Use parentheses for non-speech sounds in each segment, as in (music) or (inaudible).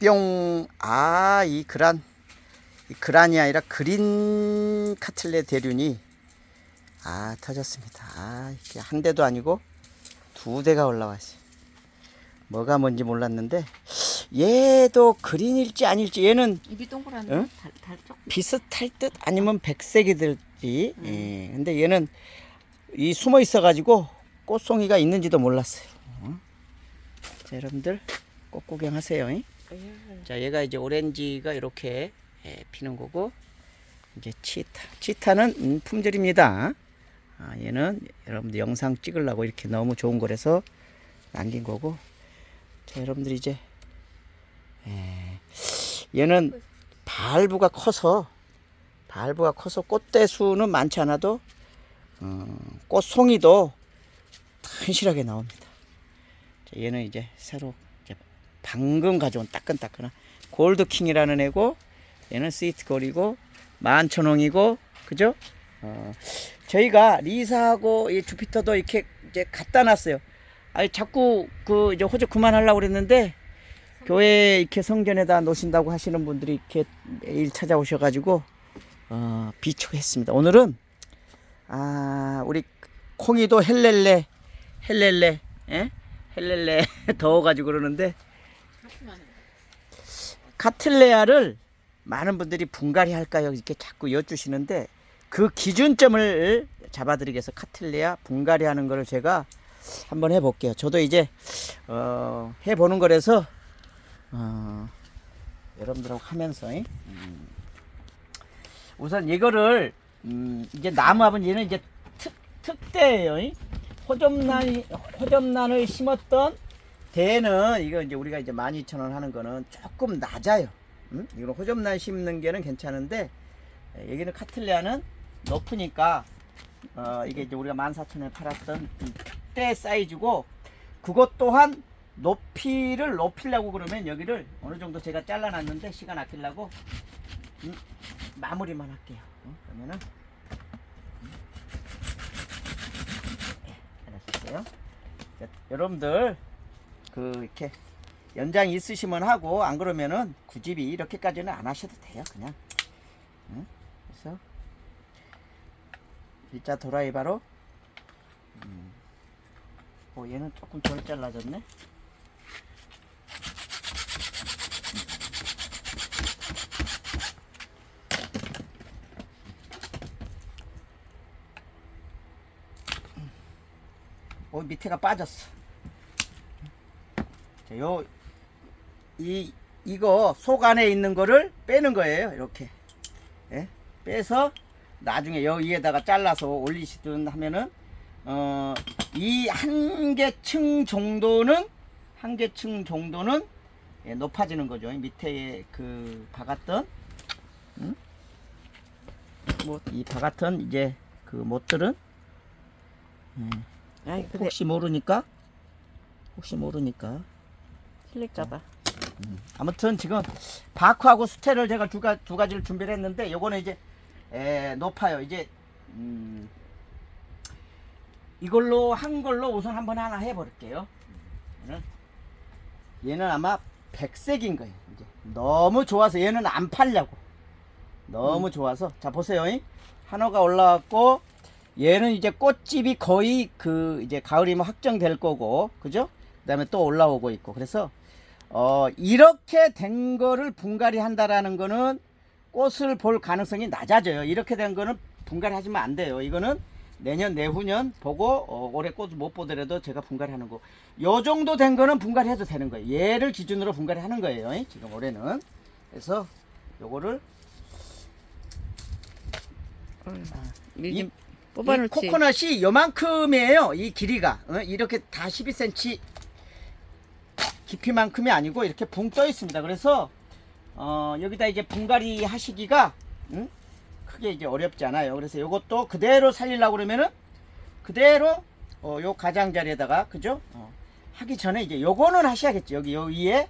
뿅. 아, 이 그란. 이 그란이 아니라 그린 카틀레 대륜이 아, 터졌습니다. 아, 이게 한 대도 아니고 두 대가 올라왔어요. 뭐가 뭔지 몰랐는데 얘도 그린일지 아닐지 얘는 입이 동그란데 응? 달, 달 비슷할 듯 아니면 백색이 들지. 예. 근데 얘는 이 숨어 있어 가지고 꽃송이가 있는지도 몰랐어요. 어? 자, 여러분들 꽃 구경하세요. 잉? 자, 얘가 이제 오렌지가 이렇게 예, 피는 거고 이제 치타. 치타는 음, 품절입니다. 아, 얘는 여러분들 영상 찍으려고 이렇게 너무 좋은 거라서 남긴 거고. 자, 여러분들 이제 예, 얘는 발부가 커서 발부가 커서 꽃대 수는 많지 않아도 어, 꽃송이도 튼실하게 나옵니다. 자, 얘는 이제 새로 방금 가져온 따끈따끈한 골드킹이라는 애고 얘는 스위트골이고 만천홍이고 그죠? 어, 저희가 리사하고 이 주피터도 이렇게 이제 갖다 놨어요. 아니 자꾸 그 이제 호적 그만하려고 그랬는데 교회 이렇게 성전에다 놓으신다고 하시는 분들이 이렇게 매일 찾아오셔가지고 어, 비축했습니다. 오늘은 아 우리 콩이도 헬렐레 헬렐레 예? 헬렐레 (laughs) 더워가지고 그러는데 카틀레아를 많은 분들이 분갈이 할까요? 이렇게 자꾸 여쭈시는데 그 기준점을 잡아드리기 위해서 카틀레아 분갈이 하는 거를 제가 한번 해볼게요. 저도 이제 어, 해보는 거라서 어, 여러분들하고 하면서 잉? 음. 우선 이거를 음, 이제 나무합은 얘는 이제 특 특대예요. 잉? 호접란 호접란을 심었던 대는 이거 이제 우리가 이제 12,000원 하는 거는 조금 낮아요. 음? 이거는 호접란 심는 게는 괜찮은데 에, 여기는 카틀레아는 높으니까 어, 이게 이제 우리가 14,000원에 팔았던 이 특대 사이즈고 그것 또한 높이를 높이려고 그러면 여기를 어느 정도 제가 잘라놨는데 시간 아끼려고 음, 마무리만 할게요. 어? 그러면은 음. 예, 알았어요. 자, 여러분들 그 이렇게 연장 있으시면 하고 안 그러면은 굳이 이렇게까지는 안 하셔도 돼요. 그냥 응? 그래서 일자 도라이 바로 음. 어 얘는 조금 덜 잘라졌네. 어 밑에가 빠졌어. 자, 요, 이, 이거 속 안에 있는 거를 빼는 거예요. 이렇게. 예? 빼서 나중에 여기에다가 잘라서 올리시든 하면은, 어, 이 한 개 층 정도는, 한 개 층 정도는 예, 높아지는 거죠. 이 밑에 그 박았던, 음? 뭐, 이 박았던 이제 그 못들은, 아이 근데 혹시 모르니까, 혹시 모르니까, 실력자다. 아무튼 지금 바크하고 스테를 제가 두, 가, 두 가지를 준비를 했는데 요거는 이제 에, 높아요. 이제 음, 이걸로 한 걸로 우선 한번 하나 해볼게요. 얘는, 얘는 아마 백색인 거예요 이제. 너무 좋아서 얘는 안 팔려고. 너무 좋아서. 자 보세요 잉? 한호가 올라왔고 얘는 이제 꽃집이 거의 그 이제 가을이면 확정될 거고 그죠? 그 다음에 또 올라오고 있고. 그래서 어, 이렇게 된 거를 분갈이 한다라는 거는 꽃을 볼 가능성이 낮아져요. 이렇게 된 거는 분갈이 하시면 안 돼요. 이거는 내년, 내후년 보고 어, 올해 꽃을 못 보더라도 제가 분갈이 하는 거. 요 정도 된 거는 분갈이 해도 되는 거예요. 얘를 기준으로 분갈이 하는 거예요. 지금 올해는. 그래서 요거를 이게 이- 좀 뽑아놓지 이 코코넛이 요만큼이에요. 이 길이가 어? 이렇게 다 12cm 깊이만큼이 아니고 이렇게 붕 떠 있습니다. 그래서 어, 여기다 이제 분갈이 하시기가 음? 크게 이제 어렵지 않아요. 그래서 이것도 그대로 살리려고 그러면은 그대로 어, 요 가장자리에다가 그죠? 어, 하기 전에 이제 요거는 하셔야겠죠. 여기 요 위에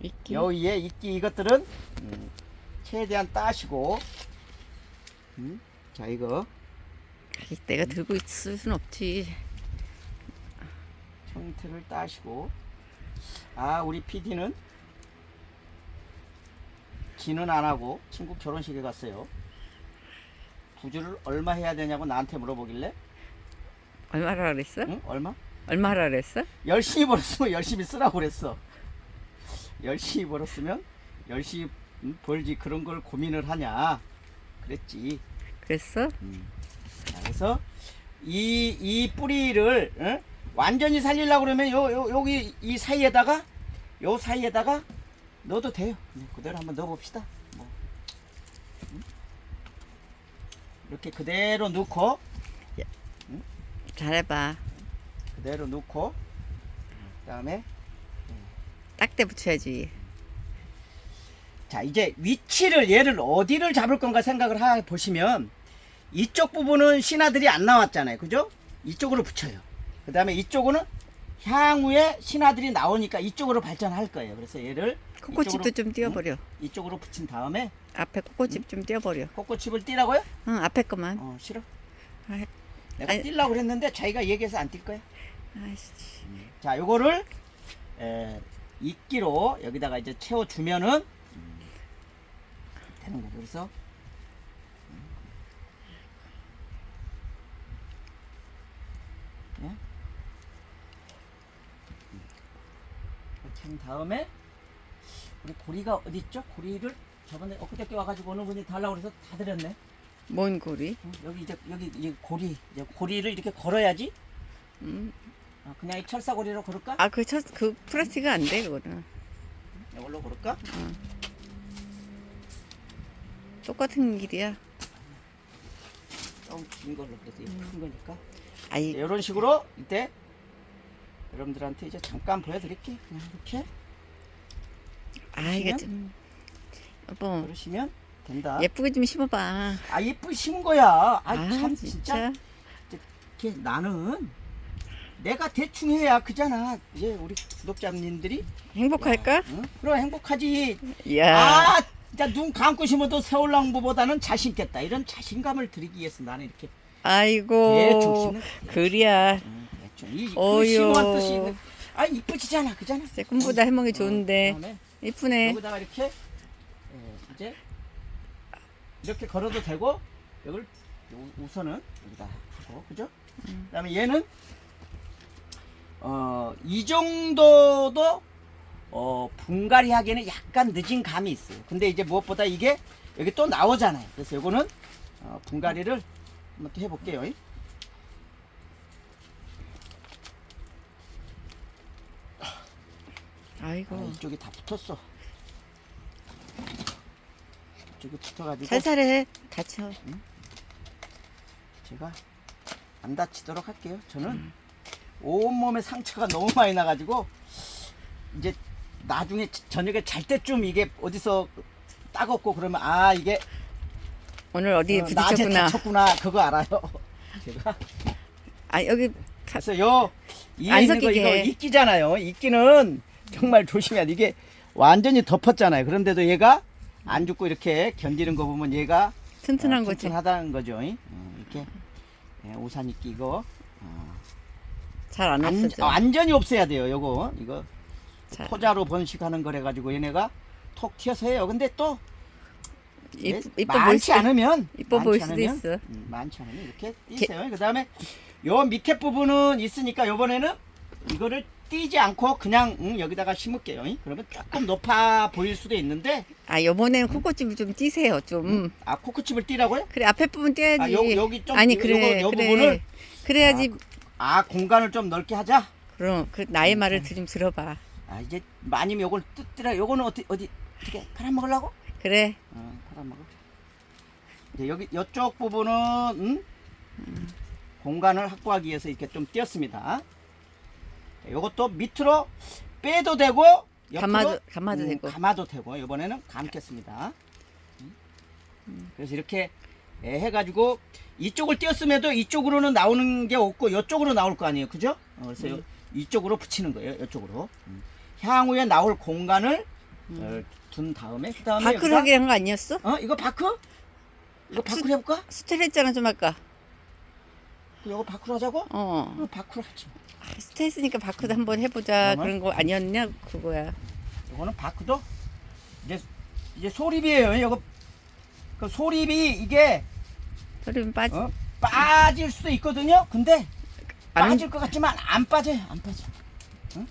있기 요 위에 이끼 이것들은 음, 최대한 따시고 음? 자 이거 아이, 내가 들고 있을 순 없지 형태를 따시고 아 우리 PD는 지는 안 하고 친구 결혼식에 갔어요. 부주를 얼마 해야 되냐고 나한테 물어보길래 얼마라 그랬어? 응? 얼마? 얼마라 그랬어? 열심히 벌었으면 열심히 쓰라고 그랬어. 열심히 벌었으면 열심히 음, 벌지 그런 걸 고민을 하냐 그랬지. 그랬어? 자, 그래서 이, 이 뿌리를 응? 완전히 살리려고 그러면 요, 요, 여기 이 사이에다가 요 사이에다가 넣어도 돼요. 네, 그대로 한번 넣어봅시다. 뭐. 응? 이렇게 그대로 넣고 잘해봐. 그대로 넣고 그다음에 딱대 붙여야지. 자 이제 위치를 얘를 어디를 잡을 건가 생각을 하 보시면 이쪽 부분은 신하들이 안 나왔잖아요 그죠 이쪽으로 붙여요 그 다음에 이쪽은 향후에 신하들이 나오니까 이쪽으로 발전할 거예요 그래서 얘를 코코칩도 이쪽으로- 좀 띄워버려. 이쪽으로 붙인 다음에 앞에 코코칩 좀 띄워버려. 코코칩을 띄라고요 응, 앞에 거만. 어 싫어 아, 내가 아니- 띄려고 그랬는데 자기가 얘기해서 안 뛸 거야 아이씨. 자 요거를 에, 이끼로 여기다가 이제 채워주면은 음, 되는 거죠 그래서 예? 이렇게 한 다음에 우리 고리가 어디 있죠? 고리를 저번에 엊그저께 와가지고 어느 분이 달라고 그래서 다 드렸네 뭔 고리? 응, 여기 이제 여기 이 고리 이제 고리를 이렇게 걸어야지 음. 어, 그냥 이 철사 고리로 걸을까? 아, 그, 첫, 그 플라스틱은 안 돼, 그거는. 이걸로 걸을까? 똑같은 길이야. 좀 긴 걸로 그래서 이거 큰 거니까 아이, 이런 식으로 이때 여러분들한테 이제 잠깐 보여드릴게 그냥 이렇게 아, 이게? 좀. 여보, 그러시면 된다 예쁘게 좀 심어봐. 아 예쁘게 심은 거야 아 아, 참 진짜. 이렇게 나는 내가 대충 해야 그잖아 이제 우리 구독자님들이 행복할까? 응? 그럼 행복하지 이야. 아 진짜 눈 감고 심어도 새울랑부보다는 자신 있겠다 이런 자신감을 드리기 위해서 나는 이렇게 아이고. 대충 심는 그리야. 응, 이 어휴. 심한 뜻이 있는 아 이쁘지잖아 그잖아 제 꿈보다 해먹이 어, 좋은데. 그다음에 이쁘네. 여기다가 이렇게 예, 이제 이렇게 걸어도 되고 요- 우선은 여기다 하고 그죠? 그다음에 얘는 어 이 정도도 어 분갈이 하기에는 약간 늦은 감이 있어요. 근데 이제 무엇보다 이게 여기 또 나오잖아요. 그래서 이거는 어, 분갈이를 한번 또 해볼게요. 아, 아이고. 이쪽이 다 붙었어. 이쪽이 붙어가지고 살살해. 다쳐. 제가 안 다치도록 할게요. 저는 온몸에 상처가 너무 많이 나가지고 이제 나중에 저- 저녁에 잘 때쯤 이게 어디서 따갑고 그러면 아 이게 오늘 어디 어, 낮에 부딪혔구나. 다쳤구나 그거 알아요. (laughs) 제가 아, 여기. 가- 그래서 요 이에 안 있는 거 이거 해. 이끼잖아요. 이끼는 정말 조심해야 돼. 이게 완전히 덮었잖아요. 그런데도 얘가 안 죽고 이렇게 견디는 거 보면 얘가 튼튼한 어, 거지. 튼튼하다는 거죠. 어, 이렇게 예, 우산이 끼고 어, 잘안 안, 없어져. 완전히 없애야 돼요. 요거 이거 자, 토자로 번식하는 거래 가지고 얘네가 톡 튀어서 해요. 근데 또 이- 예, 이뻐 보일 많지 수 않으면 이뻐 많지 보일 수도 않으면, 있어. 음, 많지 않으면 이렇게 띄세요. 그 다음에 요 밑에 부분은 있으니까 요번에는 이거를 띄지 않고 그냥 음, 여기다가 심을게요. 그러면 조금 높아 보일 수도 있는데 아, 요번에는 코코칩을 좀 띄세요, 좀. 아 코코칩을 띄라고요? 그래, 앞에 부분 띄야지. 아, 요- 여기 좀 아니, 요- 그래. 요거- 요 그래. 부분을? 그래야지. 아 공간을 좀 넓게 하자. 그럼, 그, 나의 말을 좀 들어봐. 아 이제 마님이 요걸 뜯더라. 요거는 어디 어디 어떻게 팔아 먹으려고? 그래. 어, 팔아 먹어. 이제 여기 이쪽 부분은 음? 공간을 확보하기 위해서 이렇게 좀 띄었습니다. 요것도 밑으로 빼도 되고 옆으로 감아도- 감아도 음, 되고. 감아도 되고 이번에는 감겠습니다. 음. 그래서 이렇게 예, 해가지고 이쪽을 띄었음에도 이쪽으로는 나오는 게 없고 이쪽으로 나올 거 아니에요, 그죠? 어, 그래서 요- 이쪽으로 붙이는 거예요, 이쪽으로. 음. 향후에 나올 공간을 어, 둔 다음에 그 다음에 바크하게 한 거 아니었어? 어 이거 바크? 이거 바크로 해볼까? 스텔 했잖아, 좀 아까. 이거 바크로 하자고? 어. 어, 바크로 하지. 뭐. 아, 스텔 했으니까 바크도 한번 해보자. 그런 거 아니었냐? 그거야. 이거는 바크도 이제 이제 소립이에요. 이거 그 소립이 이게 소리면 빠지. 어? 빠질 수도 있거든요. 근데 안- 빠질 것 같지만 안 빠져요. 안 빠져. 응?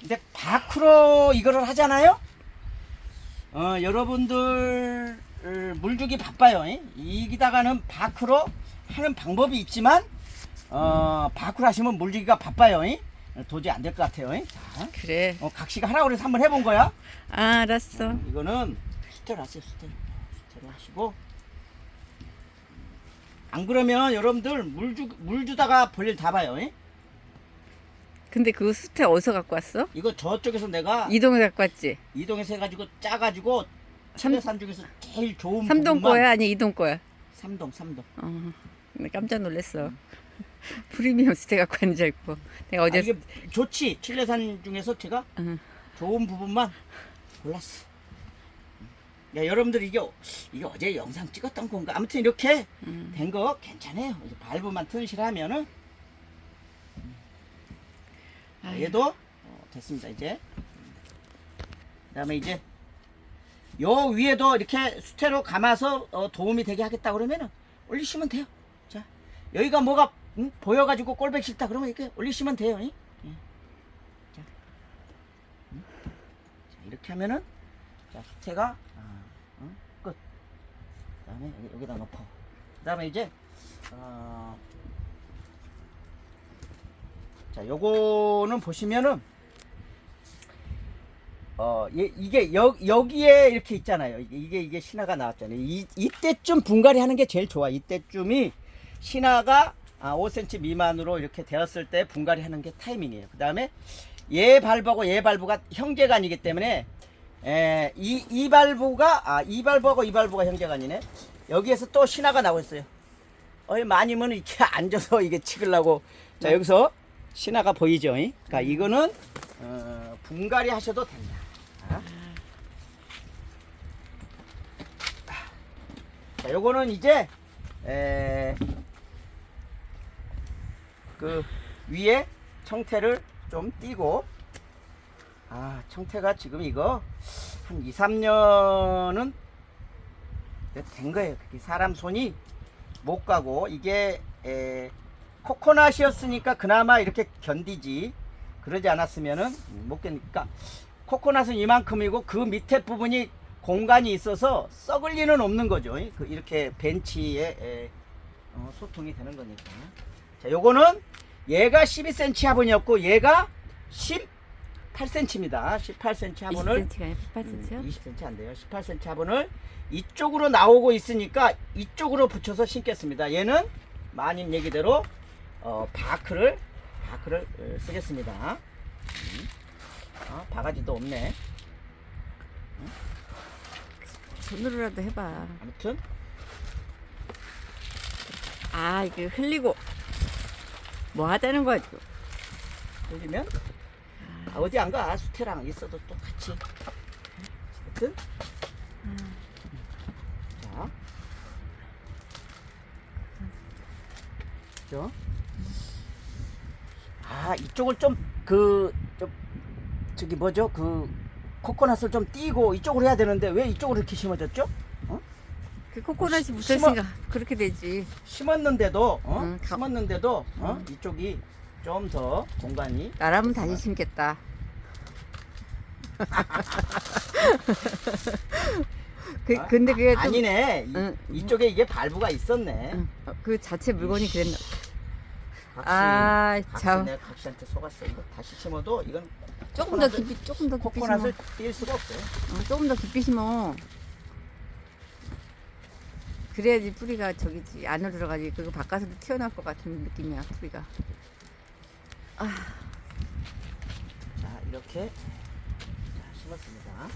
근데 밖으로 이거를 하잖아요. 어, 여러분들 어, 물주기 바빠요. 이? 이기다가는 밖으로 하는 방법이 있지만 어, 밖으로 하시면 물주기가 바빠요. 이? 도저히 안 될 것 같아요. 이? 자, 그래. 어, 각시가 하라고 그래서 한번 해본 거야. 아, 알았어. 이거는 스테로 하세요. 스테로. 스테로 하시고 안 그러면 여러분들 물 주 물 주다가 볼일 다 봐요. 이? 근데 그 수태 어디서 갖고 왔어? 이거 저쪽에서 내가 이동에 갖고 왔지. 이동해서 해가지고 짜가지고 칠레산 중에서 제일 좋은 삼동 부분만 거야? 아니 이동 거야? 삼동 삼동 어. 나 깜짝 놀랐어. (laughs) 프리미엄 수태 갖고 줄 알고. 내가 아, 어제 이게 좋지 칠레산 중에서 제가 응. 좋은 부분만 골랐어 야 여러분들 이게 이게 어제 영상 찍었던 건가 아무튼 이렇게 음. 된거 괜찮아요 이제 발브만 튼실하면은 아유. 얘도 어, 됐습니다 이제 그다음에 이제 요 위에도 이렇게 수태로 감아서 어, 도움이 되게 하겠다 그러면은 올리시면 돼요 자 여기가 뭐가 음, 보여가지고 꼴백 싫다 그러면 이렇게 올리시면 돼요 이? 예. 자. 음. 자, 이렇게 하면은 자 수태가 아, 어, 끝 그다음에 여기, 여기 다 넣고 그다음에 이제 어, 자, 요거는 보시면은 어, 예, 이게 여, 여기에 이렇게 있잖아요. 이게, 이게 신화가 나왔잖아요. 이, 이때쯤 분갈이 하는 게 제일 좋아. 이때쯤이 신화가 아, 5cm 미만으로 이렇게 되었을 때 분갈이 하는 게 타이밍이에요. 그 다음에 얘 발부하고 얘 발부가 형제가 아니기 때문에 에, 이, 이 발부가 아, 이 발부하고 이 발부가 형제가 아니네. 여기에서 또 신화가 나오고 있어요. 어이 많이면 이렇게 (laughs) 앉아서 이게 찍으려고 자 여기서 신화가 보이죠? 이? 그러니까 이거는 어, 분갈이 하셔도 된다. 자, 요거는 이제 에, 그 위에 청태를 좀 띄고 아 청태가 지금 이거 한 2, 3년은 된 거예요. 그게 사람 손이 못 가고 이게 에, 코코넛이었으니까 그나마 이렇게 견디지. 그러지 않았으면은 못 견디니까. 코코넛은 이만큼이고 그 밑에 부분이 공간이 있어서 썩을 리는 없는 거죠. 그 이렇게 벤치에 에, 어, 소통이 되는 거니까 자 요거는 얘가 12cm 화분이었고 얘가 18cm입니다 18cm 화분을 20cm가 아니라 18cm요? 20cm 안 돼요. 18cm 화분을 이쪽으로 나오고 있으니까 이쪽으로 붙여서 심겠습니다. 얘는 마님 얘기대로 어, 바크를 바크를 어, 쓰겠습니다. 음. 아, 바가지도 없네. 손으로라도 해봐. 아무튼 아 이게 흘리고 뭐 하자는 거야 지금. 흘리면 아, 어디 안 가. 수태랑 있어도 또 같이. 어쨌든 자. 그죠? 아 이쪽을 좀 그 좀 저기 뭐죠 그 코코넛을 좀 띄고 이쪽으로 해야 되는데 왜 이쪽으로 이렇게 심어졌죠? 그 코코넛이 시- 붙었으니까 그렇게 되지. 심었는데도 어? 응, 가- 심었는데도 어? 이쪽이 좀 더 공간이 나라면 다시 심겠다. (laughs) 그 아, 근데 그게 아, 좀 아니네 이, 응. 이쪽에 이게 발부가 있었네 응, 어, 그 자체 물건이 그랬나? 각시, 아, 각시 참. 내가 각시한테 속았어 이거 다시 심어도 이건 조금 더 코코넛을- 깊이 조금 더 깊이 심어. 코코넛을 띄울 수가 없어요 어, 조금 더 깊이 심어. 그래야지 뿌리가 저기지 안으로 들어가지. 그거 바깥으로 튀어나올 것 같은 느낌이야 뿌리가. 자 이렇게 자, 심었습니다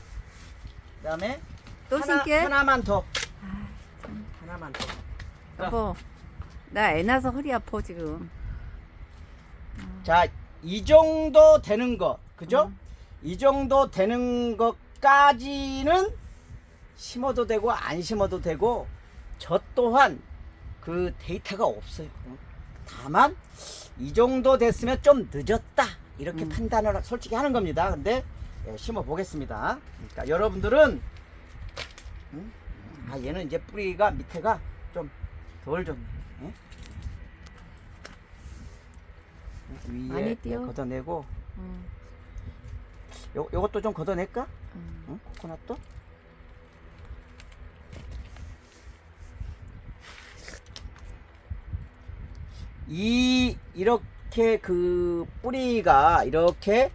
그 다음에 또 하나, 심게? 하나만 더 아, 참. 하나만 더 여보, 나 애 낳아서 허리 아파 지금. 자, 이 정도 되는 거, 그죠? 음. 이 정도 되는 것까지는 심어도 되고 안 심어도 되고 저 또한 그 데이터가 없어요. 다만 이 정도 됐으면 좀 늦었다 이렇게 음. 판단을 솔직히 하는 겁니다. 근데 예, 심어 보겠습니다. 그러니까 여러분들은 응? 아 얘는 이제 뿌리가 밑에가 좀덜 좋네. 응? 위에 띄어. 걷어내고 음, 요 요것도 좀 걷어낼까? 음. 응? 코코넛도? 이 이렇게 그 뿌리가 이렇게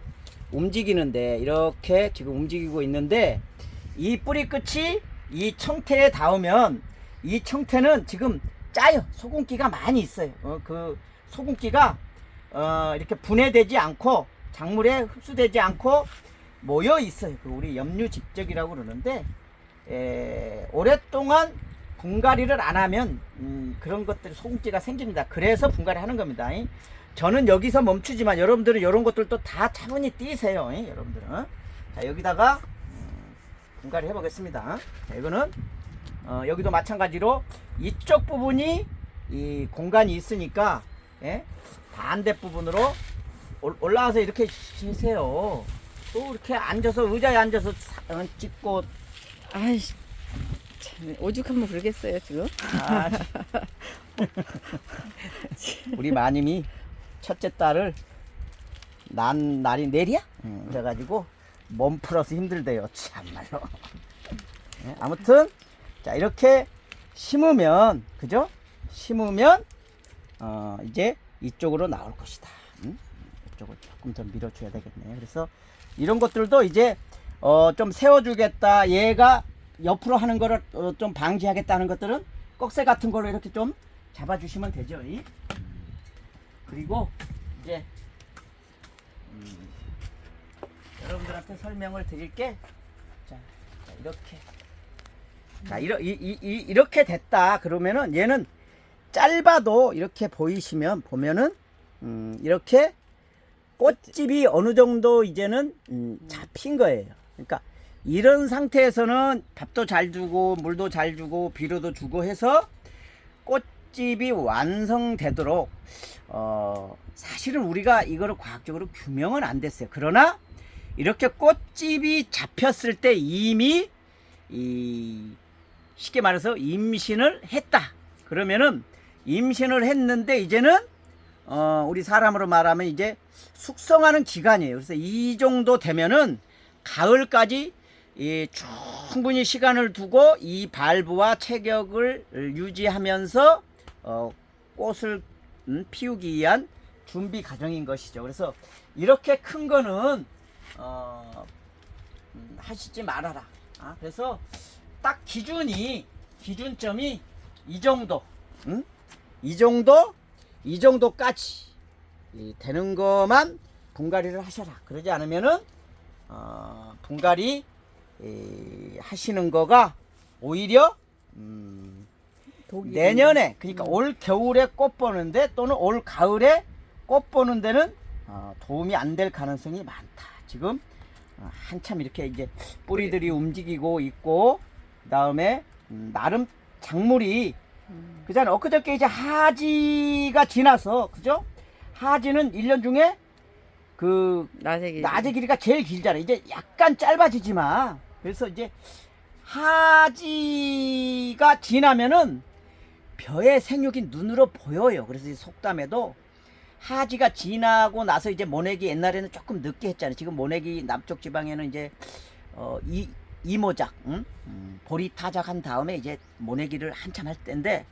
움직이는데 이렇게 지금 움직이고 있는데 이 뿌리 끝이 이 청태에 닿으면 이 청태는 지금 짜요 소금기가 많이 있어요 어, 그 소금기가 어, 이렇게 분해되지 않고 작물에 흡수되지 않고 모여 있어요. 그 우리 염류 집적이라고 그러는데 에, 오랫동안 분갈이를 안 하면 음, 그런 것들이 소금기가 생깁니다. 그래서 분갈이 하는 겁니다. 이. 저는 여기서 멈추지만 여러분들은 이런 것들도 다 차분히 띄세요. 이, 여러분들은 자 여기다가 음, 분갈이 해보겠습니다. 자, 이거는 어, 여기도 마찬가지로 이쪽 부분이 이 공간이 있으니까 예? 반대 부분으로 올- 올라와서 이렇게 쉬세요. 또 이렇게 앉아서 의자에 앉아서 사- 어, 찍고 아이씨, 참, 오죽하면 그러겠어요 지금. 아, (laughs) 우리 마님이 첫째 딸을 난 날이 내리야? 응, 그래가지고 몸 풀어서 힘들대요. 참말로. 예, 아무튼 자 이렇게 심으면 그죠? 심으면 어, 이제 이쪽으로 나올 것이다. 응? 이쪽을 조금 더 밀어줘야 되겠네요. 그래서 이런 것들도 이제 어, 좀 세워주겠다. 얘가 옆으로 하는 거를 어, 좀 방지하겠다는 것들은 꺽쇠 같은 걸로 이렇게 좀 잡아주시면 되죠. 이. 그리고 이제 음, 여러분들한테 설명을 드릴게. 자, 자, 이렇게. 자, 이러, 이, 이, 이, 이렇게 됐다. 그러면은 얘는 짧아도 이렇게 보이시면 보면은 음, 이렇게 꽃집이 어느 정도 이제는 음, 잡힌 거예요. 그러니까 이런 상태에서는 밥도 잘 주고 물도 잘 주고 비료도 주고 해서 꽃집이 완성되도록 어, 사실은 우리가 이거를 과학적으로 규명은 안 됐어요. 그러나 이렇게 꽃집이 잡혔을 때 이미 이 쉽게 말해서 임신을 했다. 그러면은 임신을 했는데 이제는 어, 우리 사람으로 말하면 이제 숙성하는 기간이에요. 그래서 이 정도 되면은 가을까지 이 충분히 시간을 두고 이 발부와 체격을 유지하면서 어, 꽃을 음, 피우기 위한 준비 과정인 것이죠. 그래서 이렇게 큰 거는 어, 음, 하시지 말아라. 아, 그래서 딱 기준이 기준점이 이 정도, 응? 이 정도, 이 정도까지 이 되는 것만 분갈이를 하셔라. 그러지 않으면은 어, 분갈이 이, 하시는 거가 오히려 음, 내년에 그러니까 음. 올 겨울에 꽃 보는데 또는 올 가을에 꽃 보는 데는 어, 도움이 안 될 가능성이 많다. 지금 어, 한참 이렇게 이제 뿌리들이 움직이고 있고 그다음에 음, 나름 작물이 음. 그잖아 엊그저께 이제 하지가 지나서 그죠? 하지는 1년 중에 그 낮에 길. 낮의 길이가 제일 길잖아. 이제 약간 짧아지지만 그래서 이제 하지가 지나면은 벼의 생육이 눈으로 보여요. 그래서 이 속담에도 하지가 지나고 나서 이제 모내기 옛날에는 조금 늦게 했잖아요. 지금 모내기 남쪽 지방에는 이제 어, 이 이모작, 응? 음, 보리 타작한 다음에 이제 모내기를 한참 할 때인데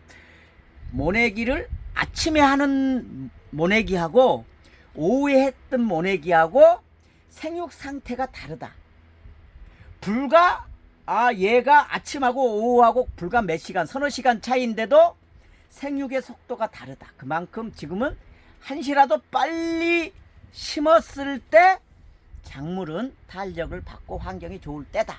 모내기를 아침에 하는 모내기하고 오후에 했던 모내기하고 생육 상태가 다르다. 불과 아 얘가 아침하고 오후하고 불과 몇 시간 서너 시간 차이인데도 생육의 속도가 다르다. 그만큼 지금은 한시라도 빨리 심었을 때 작물은 탄력을 받고 환경이 좋을 때다.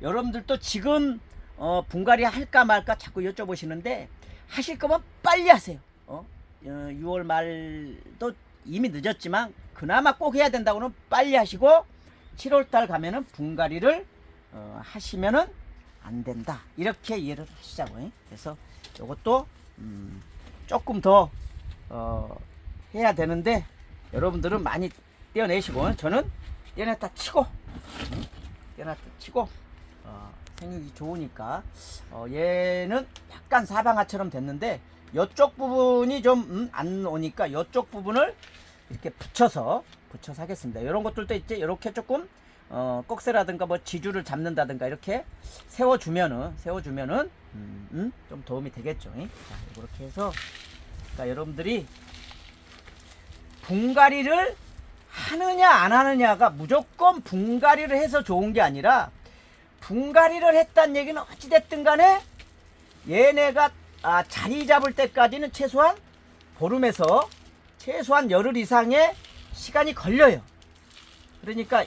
여러분들도 지금 어, 분갈이 할까 말까 자꾸 여쭤보시는데 하실 거면 빨리 하세요. 어? 어, 6월 말도 이미 늦었지만 그나마 꼭 해야 된다고는 빨리 하시고 7월 달 가면은 분갈이를 어, 하시면은 안 된다. 이렇게 이해를 하시자고요. 그래서 이것도 음, 조금 더 어, 해야 되는데 여러분들은 많이 떼어내시고 저는 떼어냈다 치고 음, 떼어냈다 치고 어, 생육이 좋으니까 어, 얘는 약간 사방아처럼 됐는데 이쪽 부분이 좀안 오니까 이쪽 부분을 이렇게 붙여서 붙여서 하겠습니다. 이런 것들도 있지 이렇게 조금 어, 꼭새라든가 뭐 지주를 잡는다든가 이렇게 세워주면은 세워주면은 음, 음, 좀 도움이 되겠죠. 잉? 자, 이렇게 해서 그러니까 여러분들이 분갈이를 하느냐 안 하느냐가 무조건 분갈이를 해서 좋은 게 아니라 분갈이를 했단 얘기는 어찌됐든 간에 얘네가 아, 자리 잡을 때까지는 최소한 보름에서 최소한 열흘 이상의 시간이 걸려요. 그러니까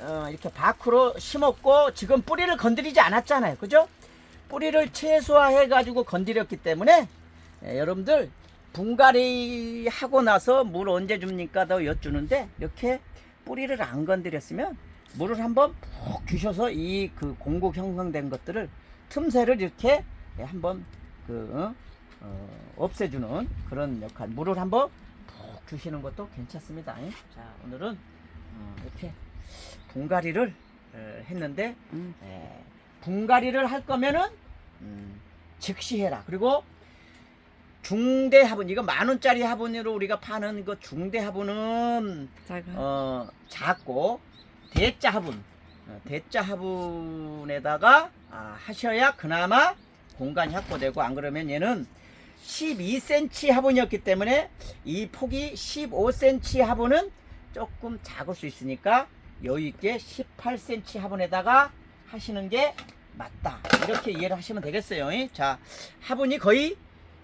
어, 이렇게 밖으로 심었고 지금 뿌리를 건드리지 않았잖아요. 그죠? 뿌리를 최소화해 가지고 건드렸기 때문에 예, 여러분들 분갈이 하고 나서 물 언제 줍니까? 더 여쭈는데 이렇게 뿌리를 안 건드렸으면 물을 한번 푹 주셔서 이 그 공국 형성된 것들을 틈새를 이렇게 예, 한번 그 어, 어, 없애주는 그런 역할 물을 한번 푹 주시는 것도 괜찮습니다. 예. 자 오늘은 어, 이렇게 분갈이를 어, 했는데 음. 에, 분갈이를 할 거면은 음, 즉시 해라. 그리고 중대 화분 이거 만 원짜리 화분으로 우리가 파는 그 중대 화분은 작아. 어 작고 대자 화분 어, 대자 화분에다가 아, 하셔야 그나마 공간이 확보되고 안 그러면 얘는 12cm 화분이었기 때문에 이 폭이 15cm 화분은 조금 작을 수 있으니까 여유 있게 18cm 화분에다가 하시는 게 맞다 이렇게 이해를 하시면 되겠어요. 이? 자 화분이 거의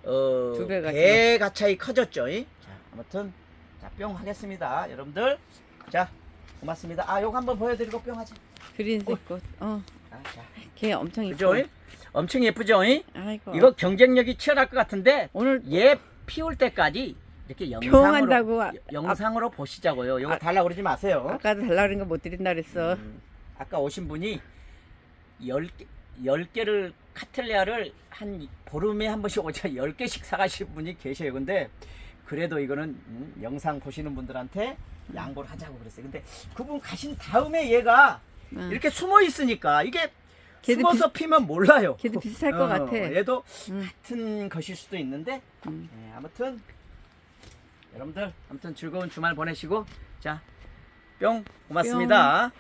어, 두 배가 배가 차이 커졌죠. 이? 자 아무튼 자 뿅 하겠습니다, 여러분들. 자 고맙습니다. 아 요거 한번 보여드리고 뿅 하자. 그린색 꽃. 어. 아, 자 걔 엄청 그죠? 이뻐. 이? 엄청 예쁘죠? 이? 아이고. 이거 경쟁력이 치열할 것 같은데 오늘 얘 피울 때까지 이렇게 영상으로 평한다고 아, 영상으로 보시자고요. 이거 아- 달라 그러지 마세요. 아까도 달라 그런 거 못 드린다 그랬어. 음, 아까 오신 분이 열 개, 열 개를 카틀레아를 한 보름에 한 번씩 오자 열 개씩 사가실 분이 계셔요. 근데 그래도 이거는 음, 영상 보시는 분들한테 양보를 하자고 그랬어요. 근데 그분 가신 다음에 얘가 응. 이렇게 숨어 있으니까 이게 걔도 숨어서 피면 몰라요. 걔도 비슷할 것 같아. 얘도 응. 같은 것일 수도 있는데 음. 네, 아무튼 여러분들 아무튼 즐거운 주말 보내시고 자 뿅 고맙습니다.